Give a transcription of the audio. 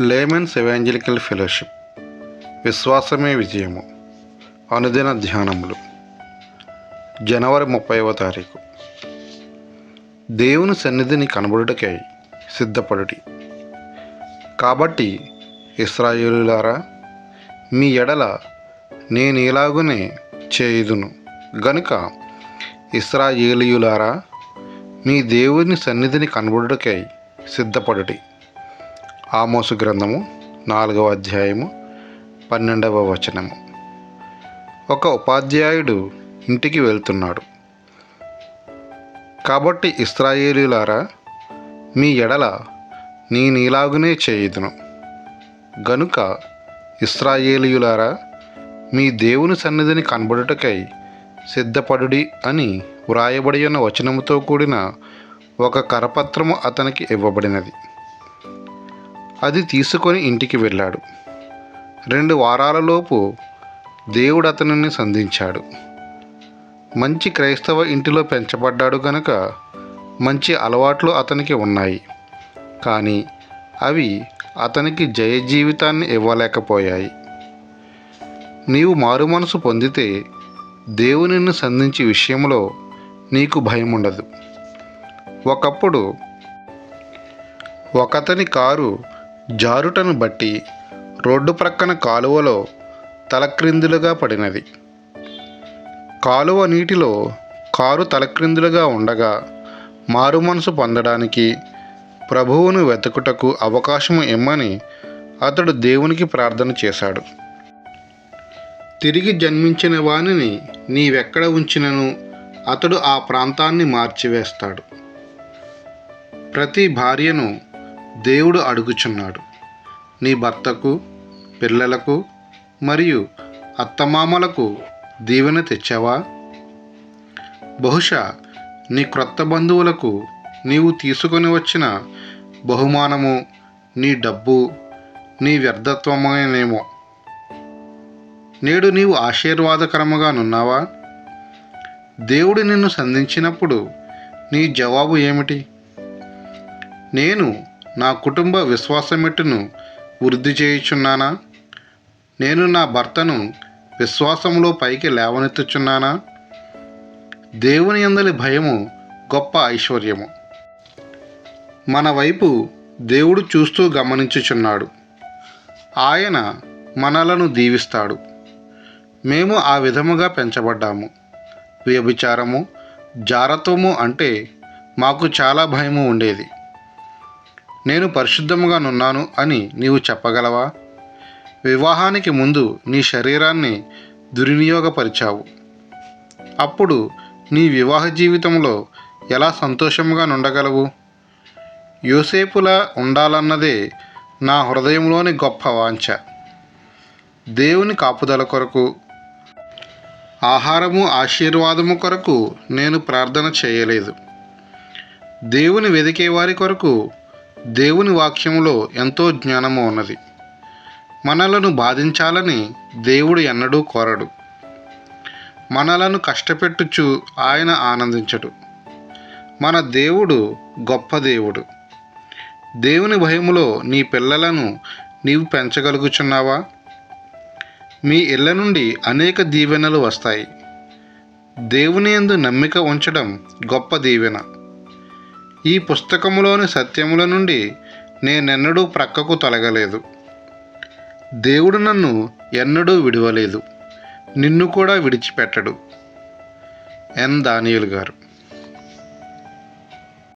Laymen's evangelical fellowship విశ్వాసమే విజయము. అనుదిన ధ్యానములు. జనవరి ముప్పైవ తారీఖు. దేవుని సన్నిధిని కనబడుటకై సిద్ధపడుటి కాబట్టి ఇస్రాయేలులారా మీ ఎడల నేను ఇలాగునే చేయుదును. గనుక ఇస్రాయేలియులారా మీ దేవుని సన్నిధిని కనబడుటకై సిద్ధపడుటి ఆమోసు గ్రంథము నాలుగవ అధ్యాయము పన్నెండవ వచనము. ఒక ఉపాధ్యాయుడు ఇంటికి వెళ్తున్నాడు. కాబట్టి ఇస్రాయేలీలారా మీ ఎడల నేను ఇలాగునే చేయుదును. గనుక ఇస్రాయేలీయులారా మీ దేవుని సన్నిధిని కనబడుటకై సిద్ధపడుడి అని వ్రాయబడి ఉన్న వచనముతో కూడిన ఒక కరపత్రము అతనికి ఇవ్వబడినది. అది తీసుకొని ఇంటికి వెళ్ళాడు. రెండు వారాలలోపు దేవుడు అతనిని సంధించాడు. మంచి క్రైస్తవ ఇంటిలో పెంచబడ్డాడు గనుక మంచి అలవాట్లు అతనికి ఉన్నాయి. కానీ అవి అతనికి జయ జీవితాన్ని ఇవ్వలేకపోయాయి. నీవు మారు మనసు పొందితే దేవునిని సంధించి సంధించే విషయంలో నీకు భయం ఉండదు ఒకప్పుడు ఒకతని కారు జారుటను బట్టి రోడ్డు ప్రక్కన కాలువలో తలక్రిందులుగా పడినది. కాలువ నీటిలో కారు తలక్రిందులుగా ఉండగా మారు మనసు పొందడానికి ప్రభువును వెతుకుటకు అవకాశం ఇమ్మని అతడు దేవునికి ప్రార్థన చేశాడు. తిరిగి జన్మించిన వానిని నీవెక్కడ ఉంచినను అతడు ఆ ప్రాంతాన్ని మార్చివేస్తాడు. ప్రతి భార్యను దేవుడు అడుగుచున్నాడు. నీ భర్తకు పిల్లలకు మరియు అత్తమామలకు దీవెన తెచ్చావా? బహుశా నీ క్రొత్త బంధువులకు నీవు తీసుకొని వచ్చిన బహుమానము నీ డబ్బు నీ వ్యర్థత్వమేనేమో నేడు నీవు ఆశీర్వాదకరముగా నున్నావా? దేవుడు నిన్ను సంధించినప్పుడు నీ జవాబు ఏమిటి? నేను నా కుటుంబ విశ్వాసమెట్టును వృద్ధి చేయుచున్నానా? నేను నా భర్తను విశ్వాసంలో పైకి లేవనెత్తుచున్నానా? దేవుని అందలి భయము గొప్ప ఐశ్వర్యము. మన వైపు దేవుడు చూస్తూ గమనించుచున్నాడు. ఆయన మనలను దీవిస్తాడు. మేము ఆ విధముగా పెంచబడ్డాము. వ్యభిచారము జారత్వము అంటే మాకు చాలా భయము ఉండేది. నేను పరిశుద్ధముగా నున్నాను అని నీవు చెప్పగలవా? వివాహానికి ముందు నీ శరీరాన్ని దుర్వినియోగపరిచావు. అప్పుడు నీ వివాహ జీవితంలో ఎలా సంతోషముగా నుండగలవు యోసేపులా ఉండాలన్నదే నా హృదయంలోని గొప్ప వాంఛ. దేవుని కాపుదల కొరకు ఆహారము ఆశీర్వాదము కొరకు నేను ప్రార్థన చేయలేదు. దేవుని వెదికే వారి కొరకు దేవుని వాక్యంలో ఎంతో జ్ఞానము ఉన్నది. మనలను బాధించాలని దేవుడు ఎన్నడూ కోరడు. మనలను కష్టపెట్టుచు ఆయన ఆనందించడు. మన దేవుడు గొప్ప దేవుడు. దేవుని భయములో నీ పిల్లలను నీవు పెంచగలుగుచున్నావా? మీ ఇళ్ళ నుండి అనేక దీవెనలు వస్తాయి. దేవుని ఎందు నమ్మిక ఉంచడం గొప్ప దీవెన. ఈ పుస్తకములోని సత్యముల నుండి నేనెన్నడూ ప్రక్కకు తొలగలేదు. దేవుడు నన్ను ఎన్నడూ విడవలేదు. నిన్ను కూడా విడిచిపెట్టడు. ఎన్. దానియులు గారు.